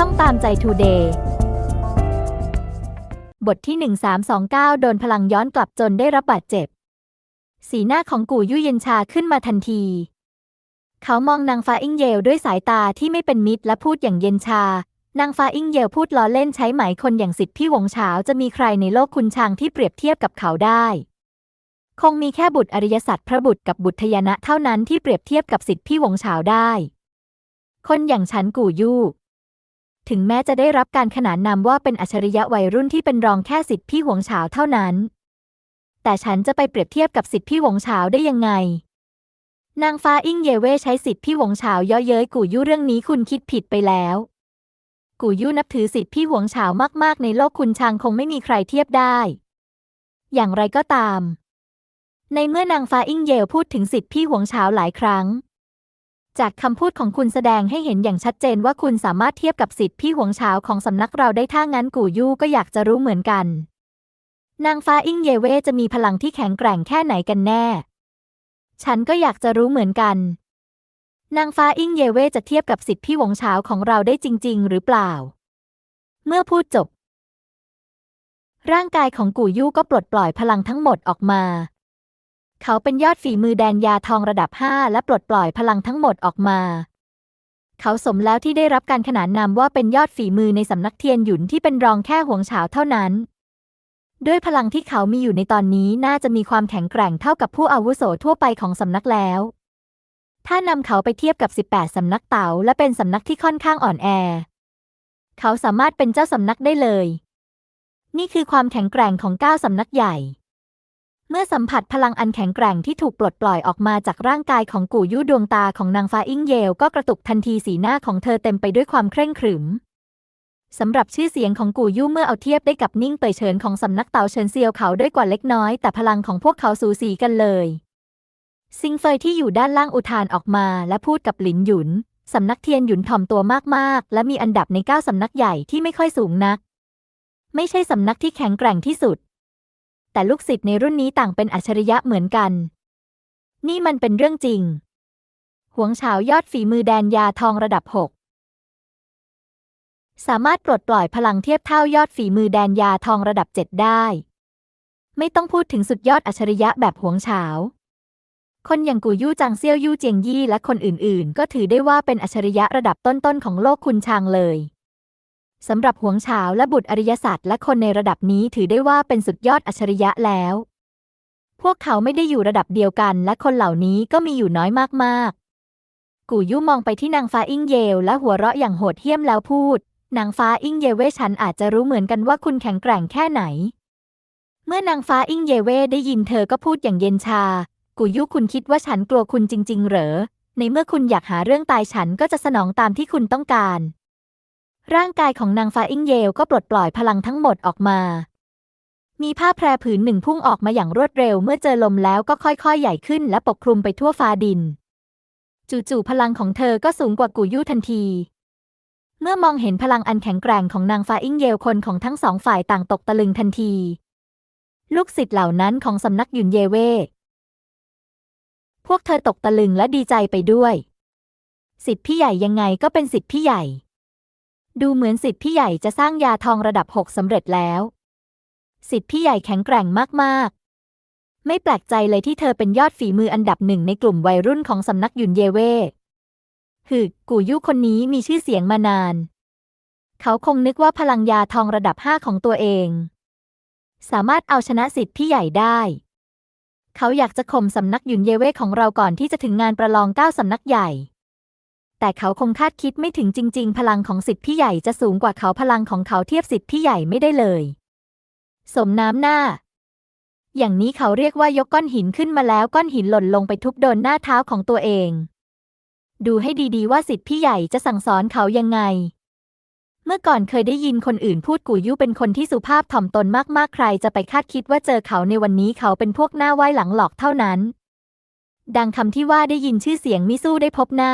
ช่องตามใจทูเดย์บทที่ 1329 โดนพลังย้อนกลับจนได้รับบาดเจ็บ สีหน้าของกูยู่เย็นชาขึ้นมาทันที เขามองนางฟ้าอิงเยลด้วยสายตาที่ไม่เป็นมิตรและพูดอย่างเย็นชา นางฟ้าอิงเยลพูดล้อเล่นใช้หมายคนอย่างสิทธิพี่หวงเฉาจะมีใครในโลกคุณชางที่เปรียบเทียบกับเขาได้ คงมีแค่บุตรอริยสัตว์พระบุตรกับบุตรทยนะเท่านั้นที่เปรียบเทียบกับสิทธิพี่หวงเฉาได้ คนอย่างฉันกูยู่ ถึงแม้จะได้รับการขนานนามว่าเป็นอัจฉริยะวัยรุ่นที่เป็นรองแค่สิทธิพี่หวงเฉาเท่านั้น แต่ฉันจะไปเปรียบเทียบกับสิทธิพี่หวงเฉาได้ยังไง นางฟ้าอิงเยเว่ใช้สิทธิพี่หวงเฉาเย่อเย้ยกู่ยู่เรื่องนี้คุณคิดผิดไปแล้ว กู่ยู่นับถือสิทธิพี่หวงเฉามาก ๆ ในโลกคุณชางคงไม่มีใครเทียบได้ อย่างไรก็ตาม ในเมื่อนางฟ้าอิงเยลพูดถึงสิทธิพี่หวงเฉาหลายครั้ง จากคำพูดของคุณแสดงให้เห็นอย่างชัดเจนว่าคุณสามารถเทียบกับสิทธิพี่หวงเฉาของสำนักเราได้ถ้างั้นกู่ยู่ก็อยากจะรู้เหมือนกัน นางฟ้าอิงเยเว่จะมีพลังที่แข็งแกร่งแค่ไหนกันแน่ ฉันก็อยากจะรู้เหมือนกัน นางฟ้าอิงเยเว่จะเทียบกับสิทธิพี่หวงเฉาของเราได้จริง ๆ หรือเปล่า เมื่อพูดจบ ร่างกายของกู่ยู่ก็ปลดปล่อยพลังทั้งหมดออกมา เขาเป็นยอดฝีมือแดนยาทองระดับ 5 และปลดปล่อยพลังทั้งหมดออกมา เขาสมแล้วที่ได้รับการขนานนามว่าเป็นยอดฝีมือในสำนักเทียนหยุนที่เป็นรองแค่หวงเฉาเท่านั้น ด้วยพลังที่เขามีอยู่ในตอนนี้น่าจะมีความแข็งแกร่งเท่ากับผู้อาวุโสทั่วไปของสำนักแล้ว ถ้านำเขาไปเทียบกับ 18 สำนักเต๋าและเป็นสำนักที่ค่อนข้างอ่อนแอ เขาสามารถเป็นเจ้าสำนักได้เลย นี่คือความแข็งแกร่งของเก้าสำนักใหญ่ เมื่อสัมผัสพลังอันแข็งแกร่งที่ถูกปลดปล่อยออกมาจากร่างกายของกูยู่ดวงตาของนางฟ้าอิงเยลก็กระตุกทันทีสีหน้าของเธอเต็มไปด้วยความเคร่งขรึมสำหรับชื่อเสียงของกูยู่เมื่อเอาเทียบได้กับนิ่งเปยเฉินของสำนักเต๋าเฉินเซียวเขาด้วยกว่าเล็กน้อย แต่พลังของพวกเขาสูสีกันเลย ซิงเฟยที่อยู่ด้านล่างอุทานออกมาและพูดกับหลินหยุนสำนักเทียนหยุนถ่อมตัวมากๆ และมีอันดับในเก้าสำนักใหญ่ที่ไม่ค่อยสูงนัก ไม่ใช่สำนักที่แข็งแกร่งที่สุด แต่ลูกศิษย์ในรุ่นนี้ต่างเป็นอัจฉริยะเหมือนกัน นี่มันเป็นเรื่องจริง หวงเฉายอดฝีมือแดนยาทองระดับ6สามารถปลดปล่อยพลังเทียบเท่ายอดฝีมือแดนยาทองระดับ7ได้ ไม่ต้องพูดถึงสุดยอดอัจฉริยะแบบหวงเฉา คนอย่างกูยู่จางเซี่ยวยู่เจียงยี่และคนอื่นๆ ก็ถือได้ว่าเป็นอัจฉริยะระดับต้นๆของโลกคุณชางเลย สำหรับหวงเฉาและบุตรอริยศาสตร์และคนในระดับนี้ถือได้ว่าเป็นสุดยอดอัจฉริยะแล้ว พวกเขาไม่ได้อยู่ระดับเดียวกัน และคนเหล่านี้ก็มีอยู่น้อยมากๆ กูยู่มองไปที่นางฟ้าอิงเยลและหัวเราะอย่างโหดเหี้ยมแล้วพูด นางฟ้าอิงเยเวฉันอาจจะรู้เหมือนกันว่าคุณแข็งแกร่งแค่ไหน เมื่อนางฟ้าอิงเยเวได้ยินเธอก็พูดอย่างเย็นชา กูยู่คุณคิดว่าฉันกลัวคุณจริง ๆ เหรอ ในเมื่อคุณอยากหาเรื่องตายฉันก็จะสนองตามที่คุณต้องการ ร่างกายของนางฟ้าอิงเยลก็ปลดปล่อยพลังทั้งหมดออกมา มีผ้าแพรผืนหนึ่งพุ่งออกมาอย่างรวดเร็ว เมื่อเจอลมแล้วก็ค่อยๆ ใหญ่ขึ้นและปกคลุมไปทั่วฟ้าดิน จู่ๆพลังของเธอก็สูงกว่ากูยู่ทันที เมื่อมองเห็นพลังอันแข็งแกร่งของนางฟ้าอิงเยลคนของทั้งสองฝ่ายต่างตกตะลึงทันที ลูกศิษย์เหล่านั้นของสำนักหยุนเยเวพวกเธอตกตะลึงและดีใจไปด้วย สิทธิพี่ใหญ่ยังไงก็เป็นสิทธิพี่ใหญ่ ดูเหมือนสิทธิ์พี่ใหญ่จะสร้างยาทองระดับหกสำเร็จแล้ว สิทธิ์พี่ใหญ่แข็งแกร่งมากๆ ไม่แปลกใจเลยที่เธอเป็นยอดฝีมืออันดับหนึ่งในกลุ่มวัยรุ่นของสำนักยุนเยเว่ฮึกูยู่คนนี้มีชื่อเสียงมานาน เขาคงนึกว่าพลังยาทองระดับห้าของตัวเอง สามารถเอาชนะสิทธิ์พี่ใหญ่ได้ เขาอยากจะข่มสำนักยุนเยเว่ของเราก่อนที่จะถึงงานประลองเก้าสำนักใหญ่ แต่เขาคงคาดคิดไม่ถึงจริง ๆ พลังของสิทธิ์พี่ใหญ่จะสูงกว่าเขาพลังของเขาเทียบสิทธิ์พี่ใหญ่ไม่ได้เลย สมน้ำหน้า อย่างนี้เขาเรียกว่ายกก้อนหินขึ้นมาแล้วก้อนหินหล่นลงไปทุบโดนหน้าเท้าของตัวเอง ดูให้ดีๆว่าสิทธิ์พี่ใหญ่จะสั่งสอนเขายังไง เมื่อก่อนเคยได้ยินคนอื่นพูดกูยู่เป็นคนที่สุภาพถ่อมตนมากๆใครจะไปคาดคิดว่าเจอเขาในวันนี้เขาเป็นพวกหน้าไหว้หลังหลอกเท่านั้น ดังคำที่ว่าได้ยินชื่อเสียงมิสู้ได้พบหน้า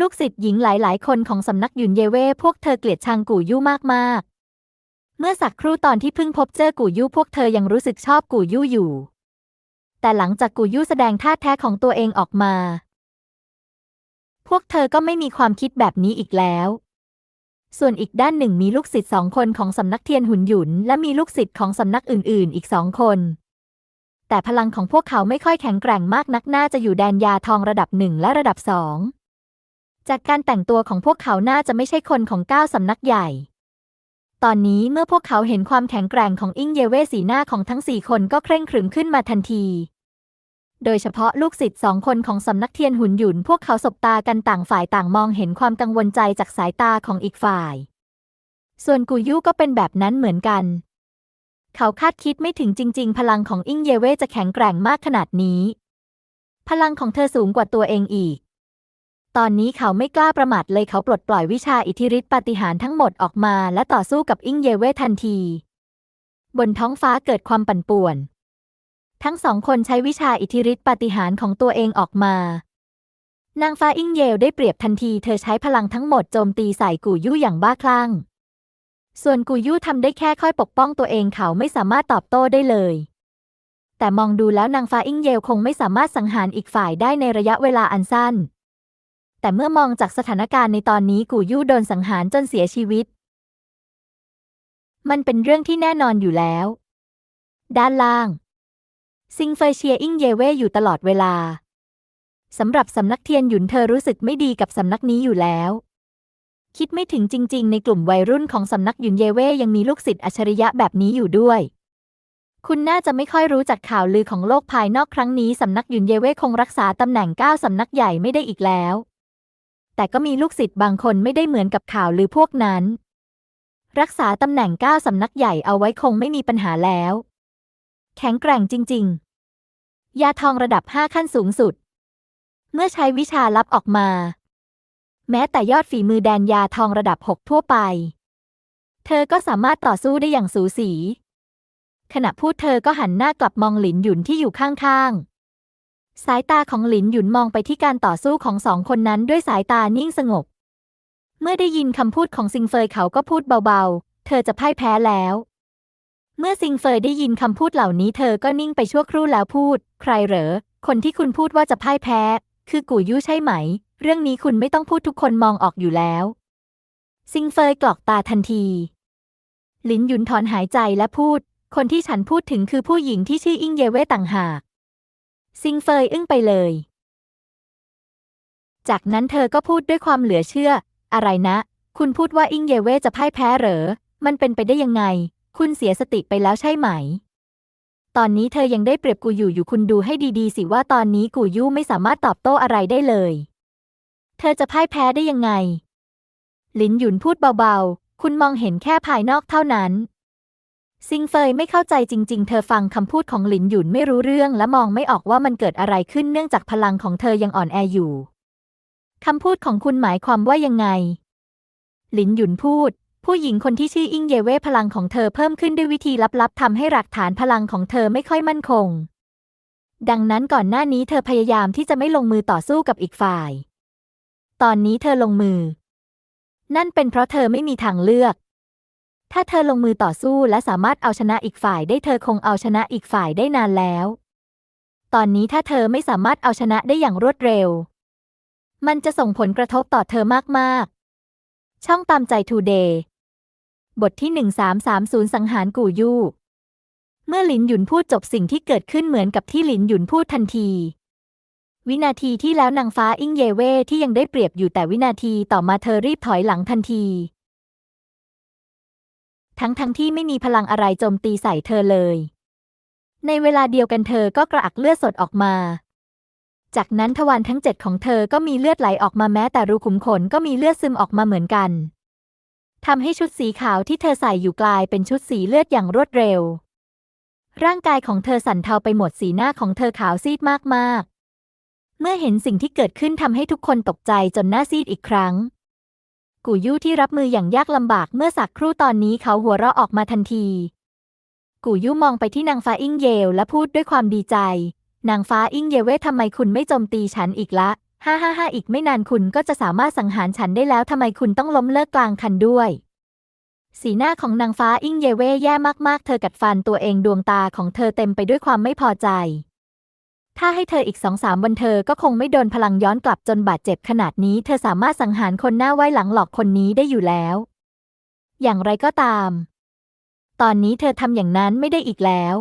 ลูกศิษย์หญิงหลาย ๆ คนของสำนักหยุนเยเว่พวกเธอเกลียดชังกู่ยู่มาก ๆ เมื่อสักครู่ตอนที่เพิ่งพบเจอกู่ยู่พวกเธอยังรู้สึกชอบกู่ยู่อยู่ แต่หลังจากกู่ยู่แสดงท่าแท้ของตัวเองออกมา พวกเธอก็ไม่มีความคิดแบบนี้อีกแล้วส่วนอีกด้านหนึ่งมีลูกศิษย์สองคนของสำนักเทียนหุนหยุน และมีลูกศิษย์ของสำนักอื่น ๆ อีกสองคน แต่พลังของพวกเขาไม่ค่อยแข็งแกร่งมากนักน่าจะอยู่แดนยาทองระดับหนึ่งและระดับสอง จากการแต่งตัวของพวกเขาน่าจะไม่ใช่คนของเก้าสำนักใหญ่ ตอนนี้เมื่อพวกเขาเห็นความแข็งแกร่งของอิงเยเว่สีหน้าของทั้งสี่คนก็เคร่งขรึมขึ้นมาทันที โดยเฉพาะลูกศิษย์สองคนของสำนักเทียนหุนหยุน พวกเขาสบตากันต่างฝ่ายต่างมองเห็นความกังวลใจจากสายตาของอีกฝ่าย ส่วนกูยุก็เป็นแบบนั้นเหมือนกัน เขาคาดคิดไม่ถึงจริง ๆ พลังของอิงเยเว่จะแข็งแกร่งมากขนาดนี้ พลังของเธอสูงกว่าตัวเองอีก ตอนนี้เขาไม่กล้าประมาทเลยเขาปลดปล่อยวิชาอิทธิฤทธิปาฏิหาริย์ทั้งหมดออกมาและต่อสู้กับอิงเยเวทันที บนท้องฟ้าเกิดความปั่นป่วน ทั้งสองคนใช้วิชาอิทธิฤทธิปาฏิหาริย์ของตัวเองออกมานางฟ้าอิงเยลได้เปรียบทันทีเธอใช้พลังทั้งหมดโจมตีใส่กูยู่อย่างบ้าคลั่ง ส่วนกูยู่ทำได้แค่ค่อยปกป้องตัวเองเขาไม่สามารถตอบโต้ได้เลย แต่มองดูแล้วนางฟ้าอิงเยลคงไม่สามารถสังหารอีกฝ่ายได้ในระยะเวลาอันสั้น แต่เมื่อมองจากสถานการณ์ในตอนนี้กูยู่โดนสังหารจนเสียชีวิต มันเป็นเรื่องที่แน่นอนอยู่แล้ว ด้านล่าง ซิงเฟยเชียอิงเยเว่อยู่ตลอดเวลาสำหรับสำนักเทียนหยุนเธอรู้สึกไม่ดีกับสำนักนี้อยู่แล้ว คิดไม่ถึงจริง ๆ ในกลุ่มวัยรุ่นของสำนักหยุนเยเว่ยังมีลูกศิษย์อัจฉริยะแบบนี้อยู่ด้วย คุณน่าจะไม่ค่อยรู้จักข่าวลือของโลกภายนอกครั้งนี้สำนักหยุนเยเว่คงรักษาตำแหน่งก้าสำนักใหญ่ไม่ได้อีกแล้ว แต่ก็มีลูกศิษย์บางคนไม่ได้เหมือนกับข่าวลือพวกนั้น รักษาตำแหน่งก้าสำนักใหญ่เอาไว้คงไม่มีปัญหาแล้ว แข็งแกร่งจริง ๆ ยาทองระดับห้าขั้นสูงสุด เมื่อใช้วิชาลับออกมา แม้แต่ยอดฝีมือแดนยาทองระดับหกทั่วไป เธอก็สามารถต่อสู้ได้อย่างสูสีขณะพูดเธอก็หันหน้ากลับมองหลินหยุนที่อยู่ข้างๆ สายตาของหลินหยุนมองไปที่การต่อสู้ของสองคนนั้นด้วยสายตานิ่งสงบ เมื่อได้ยินคำพูดของซิงเฟยเขาก็พูดเบาๆ เธอจะพ่ายแพ้แล้ว เมื่อซิงเฟยได้ยินคำพูดเหล่านี้เธอก็นิ่งไปชั่วครู่แล้วพูด ใครเหรอ คนที่คุณพูดว่าจะพ่ายแพ้ คือกู่ยู่ใช่ไหม เรื่องนี้คุณไม่ต้องพูดทุกคนมองออกอยู่แล้ว ซิงเฟยกรอกตาทันที หลินหยุนถอนหายใจและพูด คนที่ฉันพูดถึงคือผู้หญิงที่ชื่ออิงเยเว่ต่างหาก ซิงเฟยอึ้งไปเลย จากนั้นเธอก็พูดด้วยความเหลือเชื่อ อะไรนะ คุณพูดว่าอิงเยเว่จะพ่ายแพ้เหรอ มันเป็นไปได้ยังไง คุณเสียสติไปแล้วใช่ไหม ตอนนี้เธอยังได้เปรียบกูอยู่อยู่คุณดูให้ดีๆ สิว่าตอนนี้กูยู่ไม่สามารถตอบโต้อะไรได้เลย เธอจะพ่ายแพ้ได้ยังไง ลินหยุนพูดเบาๆ คุณมองเห็นแค่ภายนอกเท่านั้น ซิงเฟยไม่เข้าใจจริง ๆ เธอฟังคำพูดของหลินหยุนไม่รู้เรื่องและมองไม่ออกว่ามันเกิดอะไรขึ้นเนื่องจากพลังของเธอยังอ่อนแออยู่คำพูดของคุณหมายความว่ายังไง หลินหยุนพูด ผู้หญิงคนที่ชื่ออิงเยเว่พลังของเธอเพิ่มขึ้นด้วยวิธีลับๆทำให้หลักฐานพลังของเธอไม่ค่อยมั่นคง ดังนั้นก่อนหน้านี้เธอพยายามที่จะไม่ลงมือต่อสู้กับอีกฝ่าย ตอนนี้เธอลงมือ นั่นเป็นเพราะเธอไม่มีทางเลือก ถ้าเธอลงมือต่อสู้และสามารถเอาชนะอีกฝ่ายได้เธอคงเอาชนะอีกฝ่ายได้นานแล้ว ตอนนี้ถ้าเธอไม่สามารถเอาชนะได้อย่างรวดเร็ว มันจะส่งผลกระทบต่อเธอมาก ๆ ช่องตามใจทูเดย์บทที่ 1330 สังหารกูยู่ เมื่อหลินหยุนพูดจบสิ่งที่เกิดขึ้นเหมือนกับที่หลินหยุนพูดทันที วินาทีที่แล้วนางฟ้าอิงเยเว่ที่ยังได้เปรียบอยู่แต่วินาทีต่อมาเธอรีบถอยหลังทันที ทั้งทั้งที่ไม่มีพลังอะไรโจมตีใส่เธอเลย ในเวลาเดียวกันเธอก็กระอักเลือดสดออกมา จากนั้นทวารทั้งเจ็ดของเธอก็มีเลือดไหลออกมาแม้แต่รูขุมขนก็มีเลือดซึมออกมาเหมือนกันทำให้ชุดสีขาวที่เธอใส่อยู่กลายเป็นชุดสีเลือดอย่างรวดเร็ว ร่างกายของเธอสั่นเทาไปหมดสีหน้าของเธอขาวซีดมากๆ เมื่อเห็นสิ่งที่เกิดขึ้นทำให้ทุกคนตกใจจนหน้าซีดอีกครั้ง กูยู่ที่รับมืออย่างยากลำบากเมื่อสักครู่ตอนนี้เขาหัวเราะออกมาทันที กูยู่มองไปที่นางฟ้าอิงเยวและพูดด้วยความดีใจ นางฟ้าอิงเยเว่ทำไมคุณไม่โจมตีฉันอีกละ ฮ่าฮ่าฮ่าอีกไม่นานคุณก็จะสามารถสังหารฉันได้แล้วทำไมคุณต้องล้มเลิกกลางคันด้วยสีหน้าของนางฟ้าอิงเยเว่แย่มากๆ เธอกัดฟันตัวเองดวงตาของเธอเต็มไปด้วยความไม่พอใจ ถ้าให้เธออีกสองสามวันเธอก็คงไม่โดนพลังย้อนกลับจนบาดเจ็บขนาดนี้ เธอสามารถสังหารคนหน้าไว้หลังหลอกคนนี้ได้อยู่แล้ว อย่างไรก็ตาม ตอนนี้เธอทำอย่างนั้นไม่ได้อีกแล้ว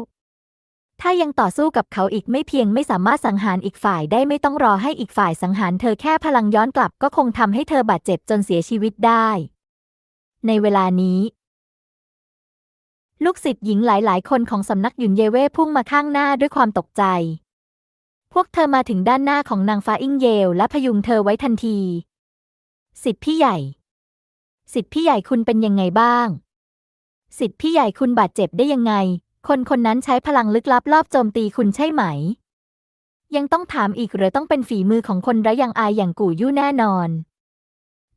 ถ้ายังต่อสู้กับเขาอีกไม่เพียงไม่สามารถสังหารอีกฝ่ายได้ไม่ต้องรอให้อีกฝ่ายสังหารเธอแค่พลังย้อนกลับก็คงทำให้เธอบาดเจ็บจนเสียชีวิตได้ ในเวลานี้ลูกศิษย์หญิงหลาย ๆ คนของสำนักหยุนเยเว่พุ่งมาข้างหน้าด้วยความตกใจ พวกเธอมาถึงด้านหน้าของนางฟ้าอิงเยล และพยุงเธอไว้ทันที สิทธิพี่ใหญ่ สิทธิพี่ใหญ่คุณเป็นยังไงบ้าง สิทธิพี่ใหญ่คุณบาดเจ็บได้ยังไง คนคนนั้นใช้พลังลึกลับรอบโจมตีคุณใช่ไหม ยังต้องถามอีกหรือต้องเป็นฝีมือของคนไร้ยังอายอย่างกู่ยู่แน่นอน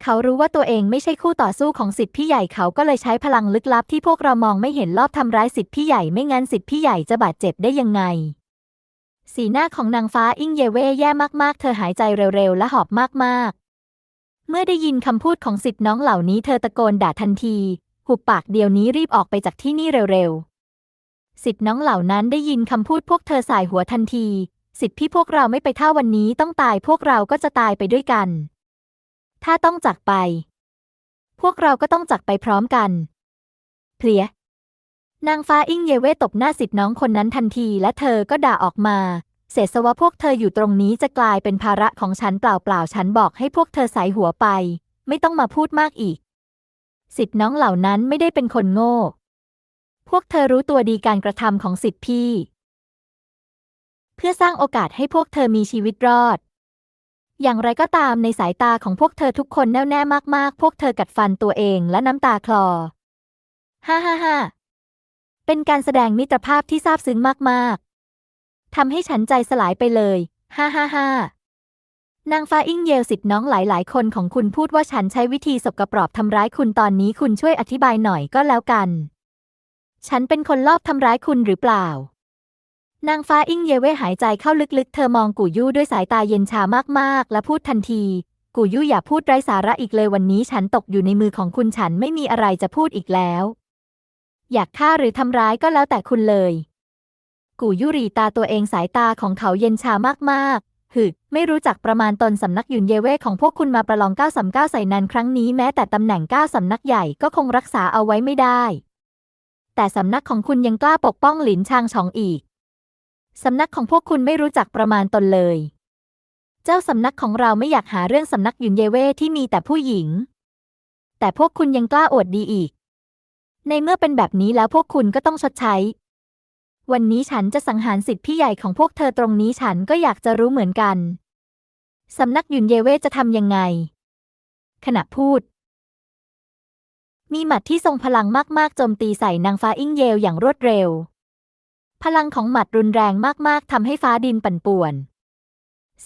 เขารู้ว่าตัวเองไม่ใช่คู่ต่อสู้ของสิทธิพี่ใหญ่เขาก็เลยใช้พลังลึกลับที่พวกเรามองไม่เห็นรอบทำร้ายสิทธิพี่ใหญ่ไม่งั้นสิทธิพี่ใหญ่จะบาดเจ็บได้ยังไง สีหน้าของนางฟ้าอิงเยเว่แย่มากๆ เธอหายใจเร็วๆ และหอบมากๆ เมื่อได้ยินคำพูดของสิทธิน้องเหล่านี้เธอตะโกนด่าทันที หุบปากเดียวนี้รีบออกไปจากที่นี่เร็วๆ สิทธิน้องเหล่านั้นได้ยินคำพูดพวกเธอสายหัวทันที สิทธิพี่พวกเราไม่ไปท่าวันนี้ต้องตายพวกเราก็จะตายไปด้วยกัน ถ้าต้องจากไป พวกเราก็ต้องจากไปพร้อมกัน เพลีย นางฟ้าอิงเยเว่ตบหน้าสิทธิน้องคนนั้นทันที และเธอก็ด่าออกมา เศษสวะพวกเธออยู่ตรงนี้จะกลายเป็นภาระของฉันเปล่าๆ ฉันบอกให้พวกเธอใส่หัวไป ไม่ต้องมาพูดมากอีก สิทธิน้องเหล่านั้นไม่ได้เป็นคนโง่ พวกเธอรู้ตัวดีการกระทำของสิทธิพี่ เพื่อสร้างโอกาสให้พวกเธอมีชีวิตรอด อย่างไรก็ตามในสายตาของพวกเธอทุกคนแน่วแน่มากๆ พวกเธอกัดฟันตัวเองและน้ำตาคลอ ฮ่าฮ่าฮ่า เป็นการแสดงมิตรภาพที่ซาบซึ้งมากๆทำให้ฉันใจสลายไปเลย ฮ่าฮ่าฮ่านางฟ้าอิงเยลสิทธิ์น้องหลายๆ คนของคุณพูดว่าฉันใช้วิธีสกปรกทำร้ายคุณตอนนี้คุณช่วยอธิบายหน่อยก็แล้วกัน ฉันเป็นคนลอบทำร้ายคุณหรือเปล่า นางฟ้าอิงเยเว่หายใจเข้าลึกๆ เธอมองกูยู่ด้วยสายตาเย็นชามากๆ และพูดทันที กูยู่อย่าพูดไร้สาระอีกเลยวันนี้ฉันตกอยู่ในมือของคุณฉันไม่มีอะไรจะพูดอีกแล้ว อยากฆ่าหรือทำร้ายก็แล้วแต่คุณเลย กูยู่รีตาตัวเองสายตาของเขาเย็นชามากๆ หึ ไม่รู้จักประมาณตนสำนักยุนเยเวของพวกคุณมาประลอง9 3 9ใส่นันครั้งนี้แม้แต่ตำแหน่ง9สำนักใหญ่ก็คงรักษาเอาไว้ไม่ได้ แต่สำนักของคุณยังกล้าปกป้องหลินชางชองอีก สำนักของพวกคุณไม่รู้จักประมาณตนเลย เจ้าสำนักของเราไม่อยากหาเรื่องสำนักยุนเยเวที่มีแต่ผู้หญิง แต่พวกคุณยังกล้าอวดดีอีก ในเมื่อเป็นแบบนี้แล้วพวกคุณก็ต้องชดใช้ วันนี้ฉันจะสังหารสิทธิพี่ใหญ่ของพวกเธอตรงนี้ฉันก็อยากจะรู้เหมือนกัน สำนักยุนเยเวจะทำยังไง ขณะพูด มีหมัดที่ทรงพลังมากๆโจมตีใส่นางฟ้าอิงเยลอย่างรวดเร็ว พลังของหมัดรุนแรงมากๆทำให้ฟ้าดินปั่นป่วน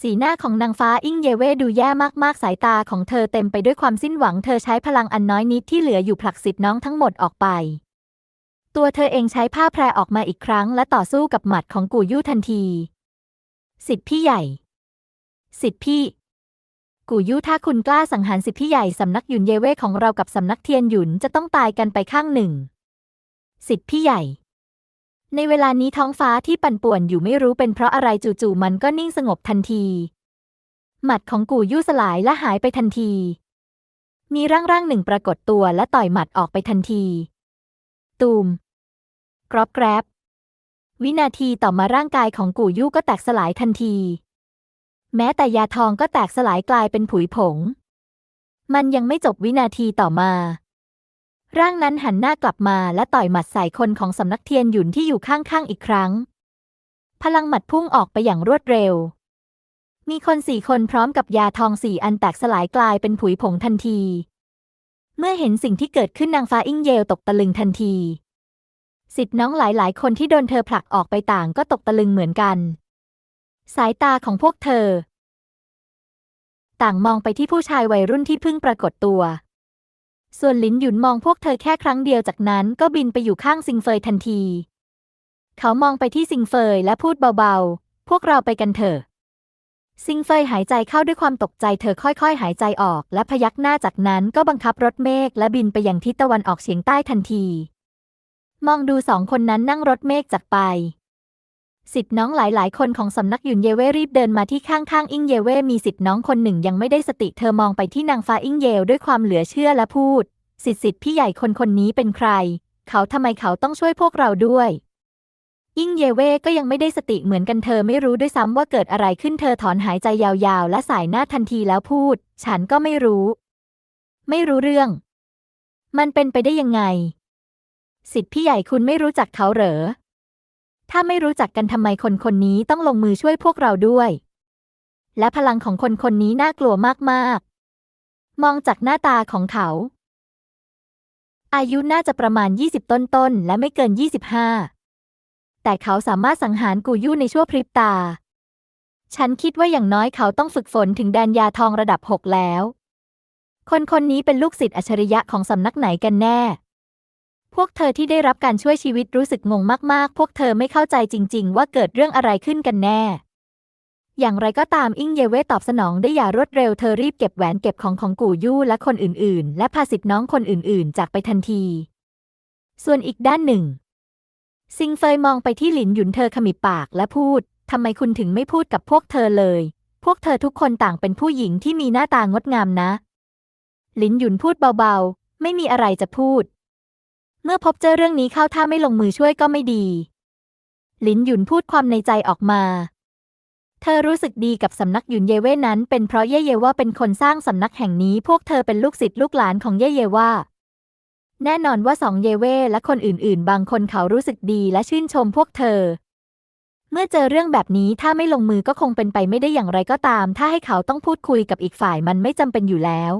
สีหน้าของนางฟ้าอิงเยเว่ดูแย่มากๆ สายตาของเธอเต็มไปด้วยความสิ้นหวัง เธอใช้พลังอันน้อยนิดที่เหลืออยู่ผลักสิทธิ์น้องทั้งหมดออกไป ตัวเธอเองใช้ผ้าแพรออกมาอีกครั้ง และต่อสู้กับหมัดของกูยู่ทันที สิทธิพี่ใหญ่ สิทธิพี่ กูยู่ถ้าคุณกล้าสังหารสิทธิพี่ใหญ่สำนักหยุนเยเว่ของเรากับสำนักเทียนหยุนจะต้องตายกันไปข้างหนึ่ง สิทธิพี่ใหญ่ ในเวลานี้ท้องฟ้าที่ปั่นป่วนอยู่ไม่รู้เป็นเพราะอะไรจู่ๆมันก็นิ่งสงบทันที หมัดของกูยู่สลายและหายไปทันที มีร่างร่างหนึ่งปรากฏตัวและต่อยหมัดออกไปทันที ตูม กรอบแกรบ วินาทีต่อมาร่างกายของกูยู่ก็แตกสลายทันที แม้แต่ยาทองก็แตกสลายกลายเป็นผุยผง มันยังไม่จบวินาทีต่อมา ร่างนั้นหันหน้ากลับมาและต่อยหมัดใส่คนของสำนักเทียนหยุนที่อยู่ข้างๆอีกครั้ง พลังหมัดพุ่งออกไปอย่างรวดเร็ว มีคนสี่คนพร้อมกับยาทองสี่อันแตกสลายกลายเป็นผุยผงทันที เมื่อเห็นสิ่งที่เกิดขึ้นนางฟ้าอิงเยลตกตะลึงทันทีสิทธิ์น้องหลายๆ คนที่โดนเธอผลักออกไปต่างก็ตกตะลึงเหมือนกัน สายตาของพวกเธอ ต่างมองไปที่ผู้ชายวัยรุ่นที่เพิ่งปรากฏตัว ส่วนลินหยุนมองพวกเธอแค่ครั้งเดียวจากนั้นก็บินไปอยู่ข้างซิงเฟยทันที เขามองไปที่ซิงเฟยและพูดเบาๆ พวกเราไปกันเถอะ ซิงเฟยหายใจเข้าด้วยความตกใจเธอค่อยๆ หายใจออกและพยักหน้าจากนั้นก็บังคับรถเมฆและบินไปยังทิศตะวันออกเฉียงใต้ทันที มองดูสองคนนั้นนั่งรถเมฆจากไป สิทธิ์น้องหลายๆ คนของสำนักยุนเยเว่รีบเดินมาที่ข้างๆ อิงเยเว่มีสิทธิ์น้องคนหนึ่งยังไม่ได้สติเธอมองไปที่นางฟ้าอิงเยวด้วยความเหลือเชื่อและพูด สิทธิ์สิทธิ์พี่ใหญ่คนคนนี้เป็นใคร เขาทำไมเขาต้องช่วยพวกเราด้วยยิ่งเยเว่ก็ยังไม่ได้สติเหมือนกันเธอไม่รู้ด้วยซ้ำว่าเกิดอะไรขึ้นเธอถอนหายใจยาวๆ และสายหน้าทันทีแล้วพูด ฉันก็ไม่รู้ ไม่รู้เรื่อง มันเป็นไปได้ยังไง สิทธิ์พี่ใหญ่คุณไม่รู้จักเขาเหรอ ถ้าไม่รู้จักกันทำไมคนคนนี้ต้องลงมือช่วยพวกเราด้วย และพลังของคนคนนี้น่ากลัวมากๆ มองจากหน้าตาของเขา อายุน่าจะประมาณ 20 ต้นๆ และไม่เกิน 25 แต่เขาสามารถสังหารกูยู่ในชั่วพริบตา ฉันคิดว่าอย่างน้อยเขาต้องฝึกฝนถึงแดนยาทองระดับ6แล้ว คนคนนี้เป็นลูกศิษย์อัจฉริยะของสำนักไหนกันแน่ พวกเธอที่ได้รับการช่วยชีวิตรู้สึกงงมากๆ พวกเธอไม่เข้าใจจริง ๆ ว่าเกิดเรื่องอะไรขึ้นกันแน่ อย่างไรก็ตามอิงเยเว่ตอบสนองได้อย่างรวดเร็วเธอรีบเก็บแหวนเก็บของของกูยู่และคนอื่นๆ และพาสิทธิ์น้องคนอื่นๆ จากไปทันที ส่วนอีกด้านหนึ่ง ซิงเฟยมองไปที่หลินหยุนเธอขมิบปากและพูดทำไมคุณถึงไม่พูดกับพวกเธอเลย พวกเธอทุกคนต่างเป็นผู้หญิงที่มีหน้าตางดงามนะ หลินหยุนพูดเบาๆ ไม่มีอะไรจะพูด เมื่อพบเจอเรื่องนี้เข้าถ้าไม่ลงมือช่วยก็ไม่ดี หลินหยุนพูดความในใจออกมา เธอรู้สึกดีกับสำนักหยุนเยเว่นั้น เป็นเพราะเย่เยว่าเป็นคนสร้างสำนักแห่งนี้ พวกเธอเป็นลูกศิษย์ลูกหลานของเย่เยว่า แน่นอนว่าสองเยเว่และคนอื่น ๆ บางคนเขารู้สึกดีและชื่นชมพวกเธอ เมื่อเจอเรื่องแบบนี้ถ้าไม่ลงมือก็คงเป็นไปไม่ได้อย่างไรก็ตาม ถ้าให้เขาต้องพูดคุยกับอีกฝ่ายมันไม่จำเป็นอยู่แล้ว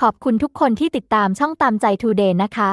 ขอบคุณทุกคนที่ติดตามช่องตามใจทูเดย์นะคะ